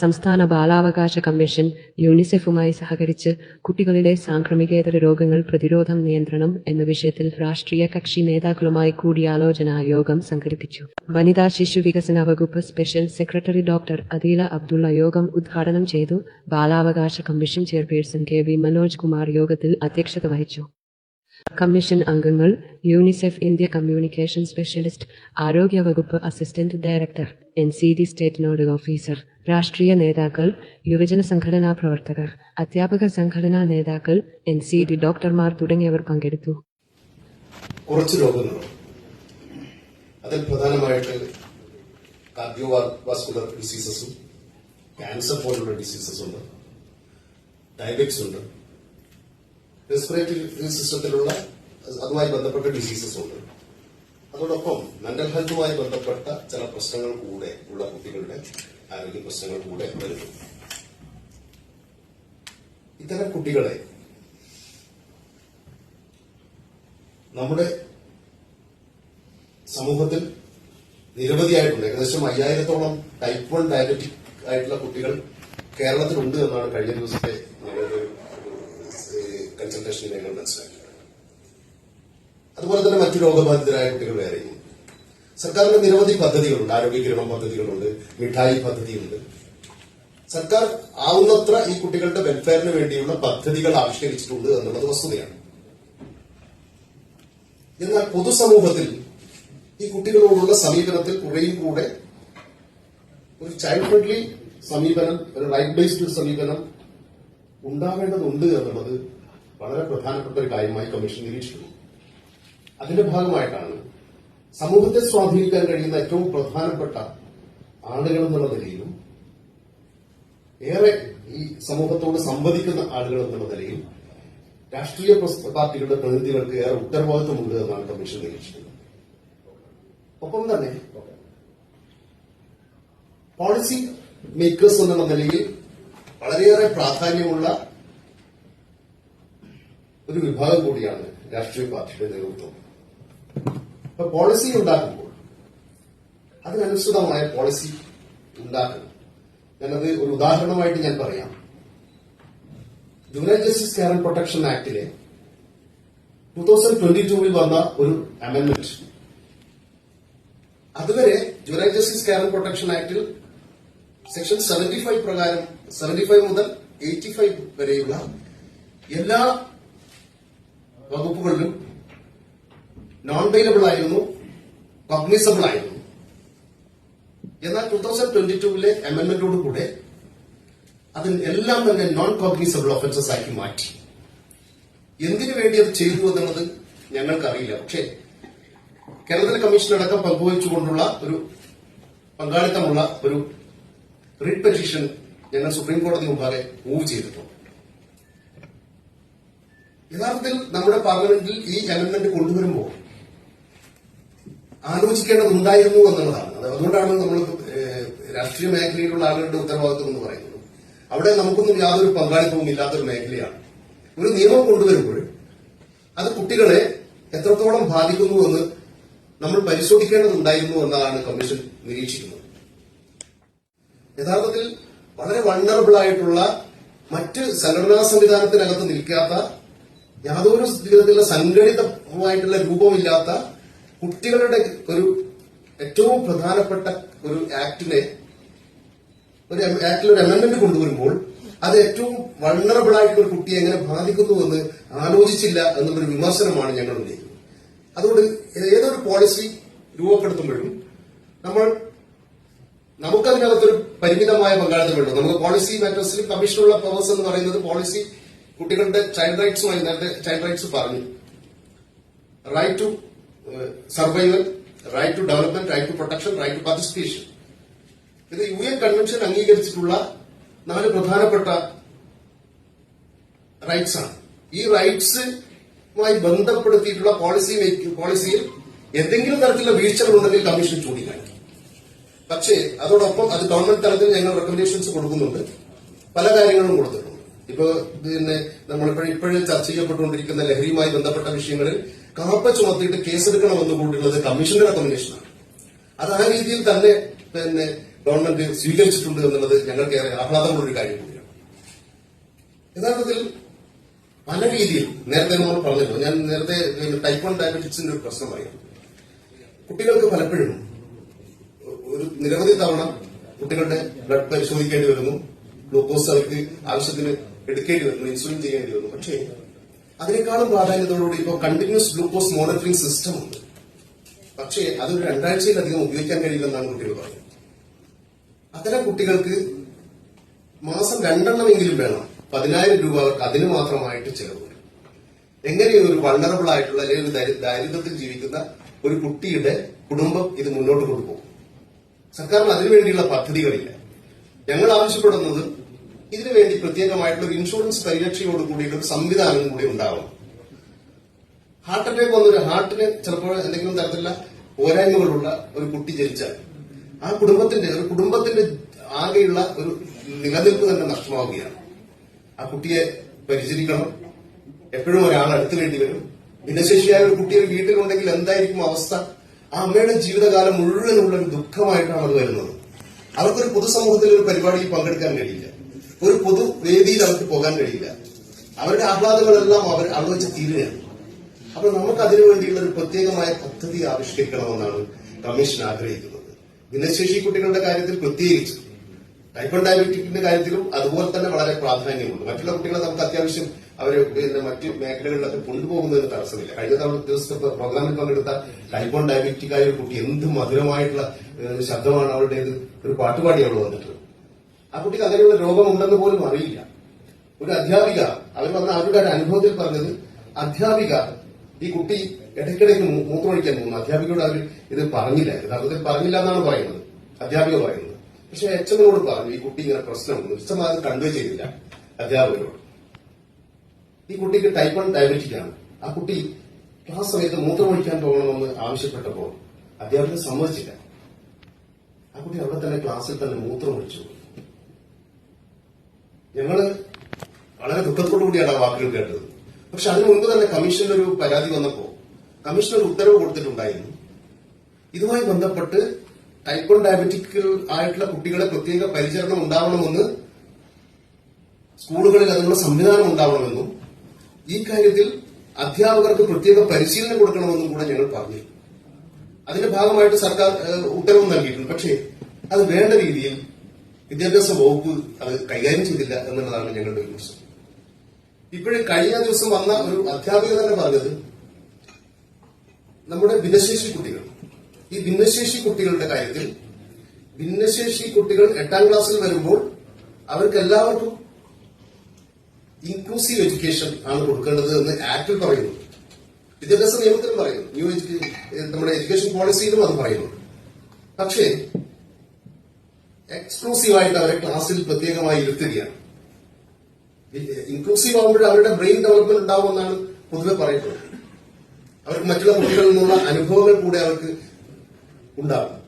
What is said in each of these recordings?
സംസ്ഥാന ബാലാവകാശ കമ്മീഷൻ യൂണിസെഫുമായി സഹകരിച്ച് കുട്ടികളിലെ സാംക്രമികേതര രോഗങ്ങൾ പ്രതിരോധം നിയന്ത്രണം എന്ന വിഷയത്തിൽ രാഷ്ട്രീയ കക്ഷി നേതാക്കളുമായി കൂടിയാലോചന യോഗം സംഘടിപ്പിച്ചു. വനിതാ ശിശു വികസന വകുപ്പ് special secretary doctor Adeela Abdulla യോഗം ഉദ്ഘാടനം ചെയ്തു ബാലാവകാശ commission chairperson K V Manoj Kumar യോഗത്തിൽ അധ്യക്ഷത വഹിച്ചു. കമ്മീഷൻ അംഗങ്ങൾ യൂണിസെഫ് ഇന്ത്യ കമ്മ്യൂണിക്കേഷൻ സ്പെഷ്യലിസ്റ്റ് ആരോഗ്യ വകുപ്പ് assistant director N C D state nodal officer രാഷ്ട്രീയ നേതാക്കൾ യുവജന സംഘടനാ പ്രവർത്തകർ അധ്യാപക സംഘടനാ നേതാക്കൾ എൻ സി ഡി ഡോക്ടർമാർ തുടങ്ങിയവർ പങ്കെടുത്തു. കുറച്ച് രോഗങ്ങളുണ്ട് അതിൽ പ്രധാനമായിട്ട് കാർഡിയോ വാസ്കുലർ ഡിസീസസും ക്യാൻസർ പോലുള്ള ഡിസീസസ് ഉണ്ട്. ഡയബറ്റിക്സ് ഉണ്ട്. റെസ്പിറേറ്ററി സിസ്റ്റത്തിലുള്ള അതുമായി ബന്ധപ്പെട്ട ഡിസീസസ് ഉണ്ട്. അതോടൊപ്പം മെന്റൽ ഹെൽത്തുമായി ബന്ധപ്പെട്ട ചില പ്രശ്നങ്ങൾ കൂടെ ഉള്ള കുട്ടികളുടെ ആരോഗ്യ പ്രശ്നങ്ങൾ കൂടെ വരുന്നു. ഇത്തരം കുട്ടികളെ നമ്മുടെ സമൂഹത്തിൽ നിരവധിയായിട്ടുണ്ട്. ഏകദേശം അയ്യായിരത്തോളം ടൈപ്പ് വൺ ഡയബറ്റിക് ആയിട്ടുള്ള കുട്ടികൾ കേരളത്തിലുണ്ട് എന്നാണ് കഴിഞ്ഞ ദിവസത്തെ ഞങ്ങളുടെ കൺസൾട്ടേഷനിൽ ഞങ്ങൾ മനസ്സിലാക്കിയത്. അതുപോലെ തന്നെ മറ്റു രോഗബാധിതരായ കുട്ടികൾ വേറെയും സർക്കാരിന്റെ നിരവധി പദ്ധതികളുണ്ട്. ആരോഗ്യ കിരണം പദ്ധതികളുണ്ട്. മിഠായി പദ്ധതിയുണ്ട്. സർക്കാർ ആവുന്നത്ര ഈ കുട്ടികളുടെ വെൽഫെയറിന് വേണ്ടിയുള്ള പദ്ധതികൾ ആവിഷ്കരിച്ചിട്ടുണ്ട് എന്നുള്ളത് വസ്തുതയാണ്. എന്നാൽ പൊതുസമൂഹത്തിൽ ഈ കുട്ടികളോടുള്ള സമീപനത്തിൽ കുറേയും കൂടെ ഒരു ചൈൽഡ് ഫ്രണ്ട്ലി സമീപനം ഒരു റൈറ്റ് ബേസ്ഡ് സമീപനം ഉണ്ടാവേണ്ടതുണ്ട് എന്നുള്ളത് വളരെ പ്രധാനപ്പെട്ട ഒരു കാര്യമായി കമ്മീഷൻ നിരീക്ഷിക്കുന്നു. അതിന്റെ ഭാഗമായിട്ടാണ് സമൂഹത്തെ സ്വാധീനിക്കാൻ കഴിയുന്ന ഏറ്റവും പ്രധാനപ്പെട്ട ആളുകൾ എന്നുള്ള നിലയിലും ഏറെ ഈ സമൂഹത്തോട് സംവദിക്കുന്ന ആളുകൾ എന്നുള്ള നിലയിൽ രാഷ്ട്രീയ പാർട്ടികളുടെ പ്രതിനിധികൾക്ക് ഏറെ ഉത്തരവാദിത്വമുണ്ട് എന്നാണ് കമ്മീഷൻ നിരീക്ഷിക്കുന്നത്. ഒപ്പം തന്നെ പോളിസി മേക്കേഴ്സ് എന്നുള്ള നിലയിൽ വളരെയേറെ പ്രാധാന്യമുള്ള ഒരു വിഭാഗം കൂടിയാണ് രാഷ്ട്രീയ പാർട്ടിയുടെ നേതൃത്വം. അപ്പൊ പോളിസി ഉണ്ടാക്കുമ്പോൾ അതിനനുസൃതമായ പോളിസി ഉണ്ടാക്കണം. ഞാനത് ഒരു ഉദാഹരണമായിട്ട് ഞാൻ പറയാം. ജൂനിയർ ജസ്റ്റിസ് ആൻഡ് പ്രൊട്ടക്ഷൻ ആക്ടിലെ ടൂ തൗസൻഡ് ട്വന്റി ടൂവിൽ വന്ന ഒരു അമെന്റ്മെന്റ് അതുവരെ ജൂനിയർ ജസ്റ്റിസ് ആൻഡ് പ്രൊട്ടക്ഷൻ ആക്ടിൽ സെക്ഷൻ സെവന്റി ഫൈവ് പ്രകാരം സെവന്റി ഫൈവ് മുതൽ എയ്റ്റി ഫൈവ് വരെയുള്ള എല്ലാ വകുപ്പുകളിലും നോൺ ബെയിലബിൾ ആയിരുന്നു കോഗ്നിസബിൾ ആയിരുന്നു. എന്നാൽ ടൂ തൗസൻഡ് ട്വന്റി ടൂവിലെ അമെന്റ്മെന്റോട് കൂടെ അതിൽ എല്ലാം തന്നെ നോൺ കോഗ്നിസബിൾ ഒഫൻസസ് ആക്കി മാറ്റി. എന്തിനു വേണ്ടി അത് ചെയ്തു എന്നുള്ളത് ഞങ്ങൾക്കറിയില്ല. പക്ഷേ കേരളത്തിലെ കമ്മീഷൻ അടക്കം പങ്കുവച്ചുകൊണ്ടുള്ള ഒരു പങ്കാളിത്തമുള്ള ഒരു റിട്ട് പെറ്റീഷൻ ഞങ്ങൾ സുപ്രീം കോടതി മുമ്പാകെ മൂവ് ചെയ്തിട്ടുണ്ട്. യഥാർത്ഥത്തിൽ നമ്മുടെ പാർലമെന്റിൽ ഈ അമെന്റ്മെന്റ് കൊണ്ടുവരുമ്പോൾ ആലോചിക്കേണ്ടതുണ്ടായിരുന്നു എന്നുള്ളതാണ് അത് അതുകൊണ്ടാണ് നമ്മൾ രാഷ്ട്രീയ മേഖലയിലുള്ള ആളുകളുടെ ഉത്തരവാദിത്വം എന്ന് പറയുന്നത്. അവിടെ നമുക്കൊന്നും യാതൊരു പങ്കാളിത്തവും ഇല്ലാത്തൊരു മേഖലയാണ്. ഒരു നിയമം കൊണ്ടുവരുമ്പോൾ അത് കുട്ടികളെ എത്രത്തോളം ബാധിക്കുന്നു എന്ന് നമ്മൾ പരിശോധിക്കേണ്ടതുണ്ടായിരുന്നു എന്നതാണ് കമ്മീഷൻ നിരീക്ഷിക്കുന്നത്. യഥാർത്ഥത്തിൽ വളരെ വണ്ണറബിൾ ആയിട്ടുള്ള മറ്റ് സംഘടനാ സംവിധാനത്തിനകത്ത് നിൽക്കാത്ത യാതൊരു വിധത്തിലുള്ള സംഘടിതമായിട്ടുള്ള രൂപമില്ലാത്ത കുട്ടികളുടെ ഒരു ഏറ്റവും പ്രധാനപ്പെട്ട ഒരു ആക്ടിനെ ഒരു ആക്ടിൽ ഒരു അമെന്റ്മെന്റ് കൊണ്ടുവരുമ്പോൾ അത് ഏറ്റവും വണ്ണറബിൾ ആയിട്ടുള്ള ഒരു കുട്ടിയെ എങ്ങനെ ബാധിക്കുന്നു എന്ന് ആലോചിച്ചില്ല എന്നുള്ളൊരു വിമർശനമാണ് ഞങ്ങൾ ഉന്നയിക്കുന്നത്. അതുകൊണ്ട് ഏതൊരു പോളിസി രൂപപ്പെടുത്തുമ്പോഴും നമ്മൾ നമുക്കതിനകത്തൊരു പരിമിതമായ പങ്കാളിത്തം വേണ്ടു നമുക്ക് പോളിസി മാറ്റേഴ്സിൽ കമ്മീഷനുള്ള പവേഴ്സ് എന്ന് പറയുന്നത് പോളിസി കുട്ടികളുടെ ചൈൽഡ് റൈറ്റ്സുമായി നേരത്തെ ചൈൽഡ് റൈറ്റ്സ് പറഞ്ഞു. Right to survival right to development right to protection right to participation ഇത് യു എൻ കൺവെൻഷൻ അംഗീകരിച്ചിട്ടുള്ള നാല് പ്രധാനപ്പെട്ട റൈറ്റ്സ് ആണ്. ഈ റൈറ്റ്സുമായി ബന്ധപ്പെടുത്തിയിട്ടുള്ള പോളിസി പോളിസിയിൽ എന്തെങ്കിലും തരത്തിലുള്ള വീഴ്ചകളുണ്ടെങ്കിൽ കമ്മീഷൻ ചൂണ്ടിക്കാണിക്കും. പക്ഷേ അതോടൊപ്പം അത് ഗവൺമെന്റ് തലത്തിൽ ഞങ്ങൾ റെക്കമെൻഡേഷൻസ് കൊടുക്കുന്നുണ്ട്. പല കാര്യങ്ങളും കൊടുത്തിട്ടുണ്ട്. ഇപ്പൊ പിന്നെ നമ്മളിപ്പോഴും ഇപ്പോഴും ചർച്ച ചെയ്യപ്പെട്ടുകൊണ്ടിരിക്കുന്ന ലഹരിയുമായി ബന്ധപ്പെട്ട വിഷയങ്ങളിൽ കാപ്പ ചുമത്തിയിട്ട് കേസെടുക്കണമെന്ന് കൂടിയുള്ളത് കമ്മീഷന്റെ റെക്കമെൻഡേഷനാണ് അത് ആ രീതിയിൽ തന്നെ പിന്നെ ഗവൺമെന്റ് സ്വീകരിച്ചിട്ടുണ്ട് എന്നുള്ളത് ഞങ്ങൾക്ക് ഏറെ ആഹ്ലാദമുള്ള ഒരു കാര്യം കൂടിയാണ്. യഥാർത്ഥത്തിൽ പല രീതിയിൽ നേരത്തെ നമ്മൾ പറഞ്ഞല്ലോ ഞാൻ നേരത്തെ ടൈപ്പ് വൺ ഡയബറ്റിക്സിന്റെ ഒരു പ്രശ്നം കുട്ടികൾക്ക് പലപ്പോഴും ഒരു നിരവധി തവണ കുട്ടികളുടെ ബ്ലഡ് പരിശോധിക്കേണ്ടി വരുന്നു ഗ്ലൂക്കോസ് അവർക്ക് ആവശ്യത്തിന് എടുക്കേണ്ടി വരുന്നു ഇൻസുലിൻ ചെയ്യേണ്ടി വരുന്നു. പക്ഷേ അതിനേക്കാളും പ്രാധാന്യത്തോടുകൂടി ഇപ്പോൾ കണ്ടിന്യൂസ് ഗ്ലൂക്കോസ് മോണിറ്ററിംഗ് സിസ്റ്റം ഉണ്ട്. പക്ഷേ അതൊരു രണ്ടാഴ്ചയിലധികം ഉപയോഗിക്കാൻ കഴിയില്ലെന്നാണ് കുട്ടികൾ പറയുന്നത്. അത്തരം കുട്ടികൾക്ക് മാസം രണ്ടെണ്ണമെങ്കിലും വേണം. പതിനായിരം രൂപ അവർക്ക് അതിന് മാത്രമായിട്ട് ചെലവ് എങ്ങനെ ഒരു വൾണറബിൾ ആയിട്ടുള്ള അല്ലെങ്കിൽ ഒരു ദാരിദ്ര്യത്തിൽ ജീവിക്കുന്ന ഒരു കുട്ടിയുടെ കുടുംബം ഇത് മുന്നോട്ട് കൊണ്ടുപോകും. സർക്കാരിന് അതിനുവേണ്ടിയുള്ള പദ്ധതികളില്ല. ഞങ്ങൾ ആവശ്യപ്പെടുന്നത് ഇതിനുവേണ്ടി പ്രത്യേകമായിട്ടുള്ള ഒരു ഇൻഷുറൻസ് പരിരക്ഷയോട് കൂടിയുള്ള ഒരു സംവിധാനം കൂടി ഉണ്ടാവണം. ഹാർട്ട് അറ്റാക്ക് വന്നൊരു ഹാർട്ടിന് ചിലപ്പോൾ എന്തെങ്കിലും തരത്തിലുള്ള പോരായ്മകളുള്ള ഒരു കുട്ടി ജനിച്ചാൽ ആ കുടുംബത്തിന്റെ ഒരു കുടുംബത്തിന്റെ ആകെയുള്ള ഒരു നിലനിൽപ്പ് തന്നെ നഷ്ടമാവുകയാണ്. ആ കുട്ടിയെ പരിചരിക്കണം. എപ്പോഴും ഒരാൾ അടുത്ത് വേണ്ടി വരും. ഭിന്നശേഷിയായ ഒരു കുട്ടി ഒരു വീട്ടിലുണ്ടെങ്കിൽ എന്തായിരിക്കും അവസ്ഥ? ആ അമ്മയുടെ ജീവിതകാലം മുഴുവനുള്ള ഒരു ദുഃഖമായിട്ടാണ് അത് വരുന്നത്. അവർക്കൊരു പൊതുസമൂഹത്തിൽ ഒരു പരിപാടിയിൽ പങ്കെടുക്കാൻ കഴിയില്ല. ഒരു പൊതുവേദിയിൽ അവർക്ക് പോകാൻ കഴിയില്ല. അവരുടെ ആഹ്ലാദങ്ങളെല്ലാം അവർ അവിടെ വെച്ച് തീരുകയാണ്. അപ്പോൾ നമുക്ക് അതിനു വേണ്ടിയുള്ള ഒരു പ്രത്യേകമായ പദ്ധതി ആവിഷ്കരിക്കണമെന്നാണ് കമ്മീഷൻ ആഗ്രഹിക്കുന്നത്. ഭിന്നശേഷി കുട്ടികളുടെ കാര്യത്തിൽ പ്രത്യേകിച്ച് ടൈപ്പ് ഡയബറ്റിക്കിന്റെ കാര്യത്തിലും അതുപോലെ തന്നെ വളരെ പ്രാധാന്യമുണ്ട്. മറ്റുള്ള കുട്ടികളെ നമുക്ക് അത്യാവശ്യം അവർ പിന്നെ മറ്റു മേഖലകളിലൊക്കെ കൊണ്ടുപോകുന്നതിന് തടസ്സമില്ല. കഴിഞ്ഞ തവണ ദിവസത്തെ പ്രോഗ്രാമിൽ പങ്കെടുത്ത ടൈപ്പ് ഡയബറ്റിക് ആയ ഒരു കുട്ടി എന്ത് മധുരമായിട്ടുള്ള ശബ്ദമാണ് അവരുടേത് ഒരു പാട്ടുപാടി അവൾ വന്നിട്ട് ആ കുട്ടിക്ക് അങ്ങനെയുള്ള രോഗമുണ്ടെന്ന് പോലും അറിയില്ല. ഒരു അധ്യാപിക അവർ വന്ന അവരുടെ അനുഭവത്തിൽ പറഞ്ഞത്? അധ്യാപിക ഈ കുട്ടി ഇടയ്ക്കിടയ്ക്ക് മൂത്രമൊഴിക്കാൻ പോകുന്നു. അധ്യാപികയോട് അവർ ഇത് പറഞ്ഞില്ല. യഥാർത്ഥത്തിൽ പറഞ്ഞില്ല എന്നാണ് പറയുന്നത്. അധ്യാപിക പറയുന്നത് പക്ഷെ അച്ഛനോട് പറഞ്ഞു ഈ കുട്ടി ഇങ്ങനെ പ്രശ്നമുണ്ട്. എച്ചമ്മ അത് കൺവേ ചെയ്തില്ല അധ്യാപകരോട്. ഈ കുട്ടിക്ക് ടൈപ്പ് വൺ ഡയബറ്റിക് ആണ്. ആ കുട്ടി ക്ലാസ് സമയത്ത് മൂത്രമൊഴിക്കാൻ പോകണമെന്ന് ആവശ്യപ്പെട്ടപ്പോൾ അധ്യാപകൻ സമ്മതിച്ചില്ല. ആ കുട്ടി അവിടെ തന്നെ ക്ലാസ്സിൽ തന്നെ മൂത്രമൊഴിച്ചു. ഞങ്ങൾ വളരെ ദുഃഖത്തോടു കൂടിയാണ് ആ വാക്കുകൾ കേട്ടത്. പക്ഷെ അതിനു മുൻപ് തന്നെ കമ്മീഷനിൽ ഒരു പരാതി വന്നപ്പോ കമ്മീഷൻ ഒരു ഉത്തരവ് കൊടുത്തിട്ടുണ്ടായിരുന്നു. ഇതുമായി ബന്ധപ്പെട്ട് ടൈപ്പ് വൺ ഡയബറ്റിക്കൽ ആയിട്ടുള്ള കുട്ടികളെ പ്രത്യേക പരിചരണം ഉണ്ടാവണമെന്ന് സ്കൂളുകളിൽ അതിനുള്ള സംവിധാനം ഉണ്ടാവണമെന്നും ഈ കാര്യത്തിൽ അധ്യാപകർക്ക് പ്രത്യേക പരിശീലനം കൊടുക്കണമെന്നും കൂടെ ഞങ്ങൾ പറഞ്ഞു. അതിന്റെ ഭാഗമായിട്ട് സർക്കാർ ഉത്തരവ് നൽകിയിട്ടുണ്ട്. പക്ഷേ അത് വേണ്ട രീതിയിൽ വിദ്യാഭ്യാസ വകുപ്പ് അത് കൈകാര്യം ചെയ്തില്ല എന്നുള്ളതാണ് ഞങ്ങളുടെ വിമർശനം ഇപ്പോഴും കഴിഞ്ഞ ദിവസം വന്ന ഒരു അധ്യാപിക തന്നെ പറഞ്ഞത് നമ്മുടെ ഭിന്നശേഷി കുട്ടികൾ. ഈ ഭിന്നശേഷി കുട്ടികളുടെ കാര്യത്തിൽ ഭിന്നശേഷി കുട്ടികൾ എട്ടാം ക്ലാസ്സിൽ വരുമ്പോൾ അവർക്ക് എല്ലാവർക്കും ഇൻക്ലൂസീവ് എഡ്യൂക്കേഷൻ ആണ് കൊടുക്കേണ്ടത് എന്ന് ആക്ടിൽ പറയുന്നു. വിദ്യാഭ്യാസ നിയമത്തിലും പറയുന്നു. ന്യൂ നമ്മുടെ എഡ്യൂക്കേഷൻ പോളിസിയിലും അത് പറയുന്നു. പക്ഷേ എക്സ്ക്ലൂസീവ് ആയിട്ട് അവരെ ക്ലാസ്സിൽ പ്രത്യേകമായി ഇരുത്തുകയാണ്. ഇൻക്ലൂസീവ് ആകുമ്പോൾ അവരുടെ ബ്രെയിൻ ഡെവലപ്മെന്റ് ഉണ്ടാവുമെന്നാണ് പൊതുവെ പറയുന്നത്. അവർക്ക് മറ്റുള്ള കുട്ടികളിൽ നിന്നുള്ള അനുഭവങ്ങൾ കൂടെ അവർക്ക് ഉണ്ടാകും?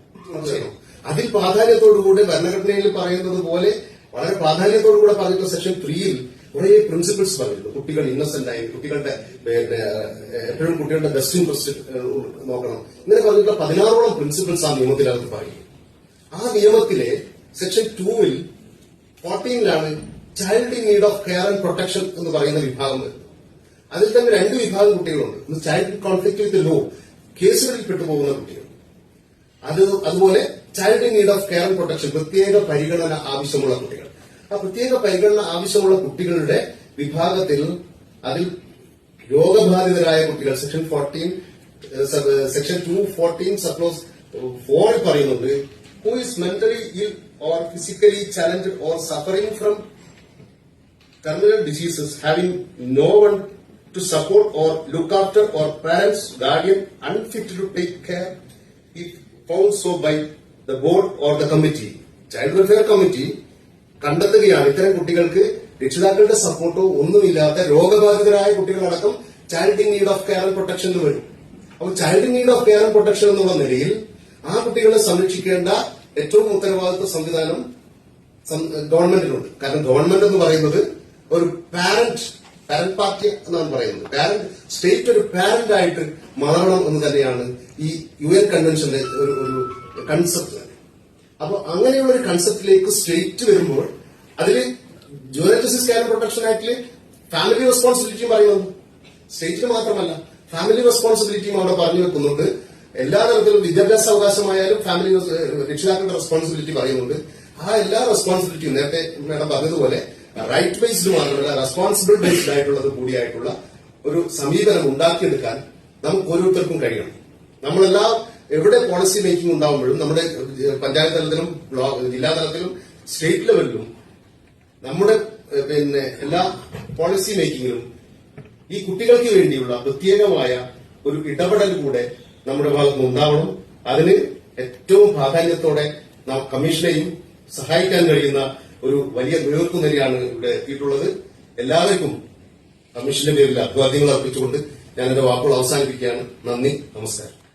അതിൽ പ്രാധാന്യത്തോടുകൂടി ഭരണഘടനയിൽ പറയുന്നത് പോലെ വളരെ പ്രാധാന്യത്തോടുകൂടെ പറഞ്ഞിട്ട് സെക്ഷൻ ത്രീയിൽ കുറെ പ്രിൻസിപ്പിൾസ് പറഞ്ഞിട്ടുണ്ട് കുട്ടികൾ ഇന്നസെന്റ് ആയി കുട്ടികളുടെ പിന്നെ എപ്പോഴും കുട്ടികളുടെ ബെസ്റ്റ് ഇൻട്രസ്റ്റ് നോക്കണം. ഇങ്ങനെ പറഞ്ഞിട്ടുള്ള പതിനാറോളം പ്രിൻസിപ്പിൾസ് ആ നിയമത്തിൽ നിയമത്തിനകത്ത് പറയും ആ നിയമത്തിലെ സെക്ഷൻ ടൂവിൽ ഫോർട്ടീനിലാണ് child in need of care and protection എന്ന് പറയുന്ന വിഭാഗം വരുന്നത്. അതിൽ തന്നെ രണ്ട് വിഭാഗം കുട്ടികളുണ്ട്. ഒന്ന് ചൈൽഡ് കോൺഫ്ലിക്ട് വിത്ത് ലോ കേസുകളിൽ പെട്ടുപോകുന്ന കുട്ടികൾ. അത് അതുപോലെ child in need of care and protection പ്രത്യേക പരിഗണന ആവശ്യമുള്ള കുട്ടികൾ. ആ പ്രത്യേക പരിഗണന ആവശ്യമുള്ള കുട്ടികളുടെ വിഭാഗത്തിൽ അതിൽ രോഗബാധിതരായ കുട്ടികൾ section fourteen section two fourteen suppose ഫോറിൽ പറയുന്നുണ്ട് who is mentally ill or physically challenged or suffering from terminal diseases having no one to support or look after or parents, guardian unfit to take care if found so by the board or the committee. Child welfare committee കണ്ടെത്തുകയാണ് ഇത്തരം കുട്ടികൾക്ക് രക്ഷിതാക്കളുടെ സപ്പോർട്ടോ ഒന്നുമില്ലാത്ത രോഗബാധിതരായ കുട്ടികളടക്കം child in need of care and protection എന്ന് വരും അപ്പോൾ child in need of care and protection എന്നുള്ള നിലയിൽ ആ കുട്ടികളെ സംരക്ഷിക്കേണ്ട ഏറ്റവും ഉത്തരവാദിത്വ സംവിധാനം ഗവൺമെന്റിനുണ്ട് കാരണം ഗവൺമെന്റ് എന്ന് പറയുന്നത് ഒരു പാരന്റ് പാരന്റ് പാർട്ടി എന്നാണ് പറയുന്നത്. പാരന്റ് സ്റ്റേറ്റ് ഒരു പാരന്റ് ആയിട്ട് മാറണം എന്ന് തന്നെയാണ് ഈ യു എൻ കൺവെൻഷന്റെ ഒരു ഒരു കൺസെപ്റ്റ് തന്നെ. അപ്പൊ അങ്ങനെയുള്ള ഒരു കൺസെപ്റ്റിലേക്ക് സ്റ്റേറ്റ് വരുമ്പോൾ അതിൽ ജൂനിയർ ജസ്റ്റിസ് കെയർ പ്രൊട്ടക്ഷൻ ആക്ടിൽ ഫാമിലി റെസ്പോൺസിബിലിറ്റിയും പറയുന്നു. സ്റ്റേറ്റിന് മാത്രമല്ല ഫാമിലി റെസ്പോൺസിബിലിറ്റിയും അവിടെ പറഞ്ഞു വെക്കുന്നുണ്ട്. എല്ലാ തരത്തിലും വിദ്യാഭ്യാസ അവകാശമായാലും ഫാമിലി രക്ഷിതാക്കളുടെ റെസ്പോൺസിബിലിറ്റി പറയുന്നുണ്ട്. ആ എല്ലാ റെസ്പോൺസിബിലിറ്റിയും നേരത്തെ മാഡം പറഞ്ഞതുപോലെ റൈറ്റ് ബേസ്ഡ് മാത്രമല്ല റെസ്പോൺസിബിൾ ബേസ്ഡ് ആയിട്ടുള്ളത് കൂടിയായിട്ടുള്ള ഒരു സമീപനം ഉണ്ടാക്കിയെടുക്കാൻ നമുക്ക് ഓരോരുത്തർക്കും കഴിയണം. നമ്മളെല്ലാം എവിടെ പോളിസി മേക്കിംഗ് ഉണ്ടാവുമ്പോഴും നമ്മുടെ പഞ്ചായത്ത് തലത്തിലും ജില്ലാ തലത്തിലും സ്റ്റേറ്റ് ലെവലിലും നമ്മുടെ പിന്നെ എല്ലാ പോളിസി മേക്കിങ്ങിലും ഈ കുട്ടികൾക്ക് വേണ്ടിയുള്ള പ്രത്യേകമായ ഒരു ഇടപെടൽ കൂടെ നമ്മുടെ ഭാഗത്ത് ഉണ്ടാവണം. അതിന് ഏറ്റവും പ്രാധാന്യത്തോടെ നാം കമ്മീഷനെയും സഹായിക്കാൻ കഴിയുന്ന ഒരു വലിയ നേതൃത്വനിരയാണ് ഇവിടെ എത്തിയിട്ടുള്ളത്. എല്ലാവർക്കും കമ്മീഷന്റെ പേരിൽ അഭിവാദ്യങ്ങൾ അർപ്പിച്ചുകൊണ്ട് ഞാൻ എന്റെ വാക്കുകൾ അവസാനിപ്പിക്കുകയാണ്. നന്ദി നമസ്കാരം.